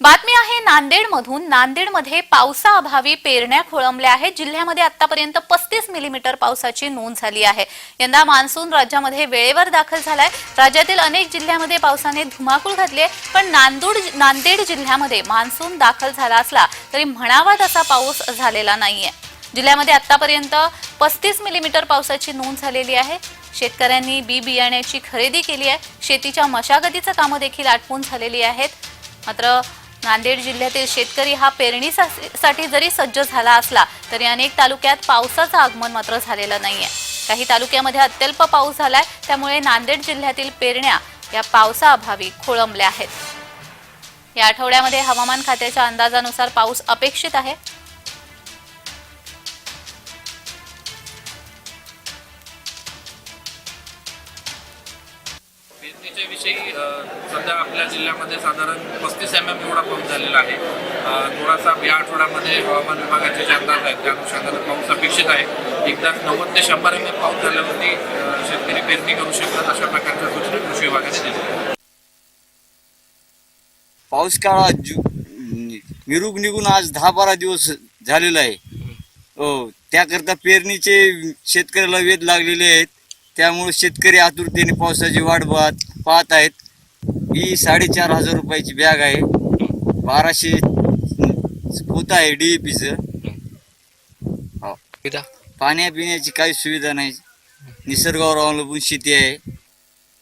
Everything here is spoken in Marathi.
बातमी आहे नांदेडमधून. नांदेडमध्ये पावसाअभावी पेरण्या खोळंबल्या आहेत. जिल्ह्यामध्ये आतापर्यंत पस्तीस मिलीमीटर पावसाची नोंद झाली आहे. यंदा मान्सून राज्यामध्ये वेळेवर दाखल झालाय. राज्यातील अनेक जिल्ह्यामध्ये पावसाने धुमाकूळ घातली आहे. पण नांदूड नांदेड जिल्ह्यामध्ये मान्सून दाखल झाला असला तरी म्हणावा तसा पाऊस झालेला नाहीये. जिल्ह्यामध्ये आतापर्यंत पस्तीस मिलीमीटर पावसाची नोंद झालेली आहे. शेतकऱ्यांनी बी बियाण्याची खरेदी केली आहे. शेतीच्या मशागतीचं कामं देखील आटपून झालेली आहेत. मात्र नांदेड जिल्ह्यातील शेतकरी हा पेरणीसाठी जरी सज्ज झाला असला तरी अनेक तालुक्यात पावसाचं आगमन मात्र झालेलं नाहीये. काही तालुक्यामध्ये अत्यल्प पाऊस झालाय त्यामुळे नांदेड जिल्ह्यातील पेरण्या या पावसाअभावी खोळंबल्या आहेत. या आठवड्यामध्ये हवामान खात्याच्या अंदाजानुसार पाऊस अपेक्षित आहे. पेरणीच्या सध्या आपल्या जिल्ह्यामध्ये साधारण पस्तीस एम एम एवढा पाऊस झालेला आहे. थोडासा या आठवड्यामध्ये हवामान विभागाचे जे अंदाज आहेत त्या अनुषंगाने पाऊस अपेक्षित आहे. एकदा नव्वद ते शंभर एम एम पाऊस झाल्यावरती शेतकरी पेरणी करू शकतात अशा प्रकारच्या सूचना कृषी विभागाने दिल्या. पाऊस काळा जु निघून आज दहा बारा दिवस झालेला आहे. हो त्याकरता पेरणीचे शेतकऱ्याला वेध लागलेले आहेत. त्यामुळे शेतकरी आतुरतेने पावसाची वाट पाहत पाहत आहेत. ही साडेचार हजार रुपयाची बॅग आहे. बाराशे पोत आहे डीएपीचं हो. पाण्या पिण्याची काही सुविधा नाही. निसर्गावर अवलंबून शेती आहे.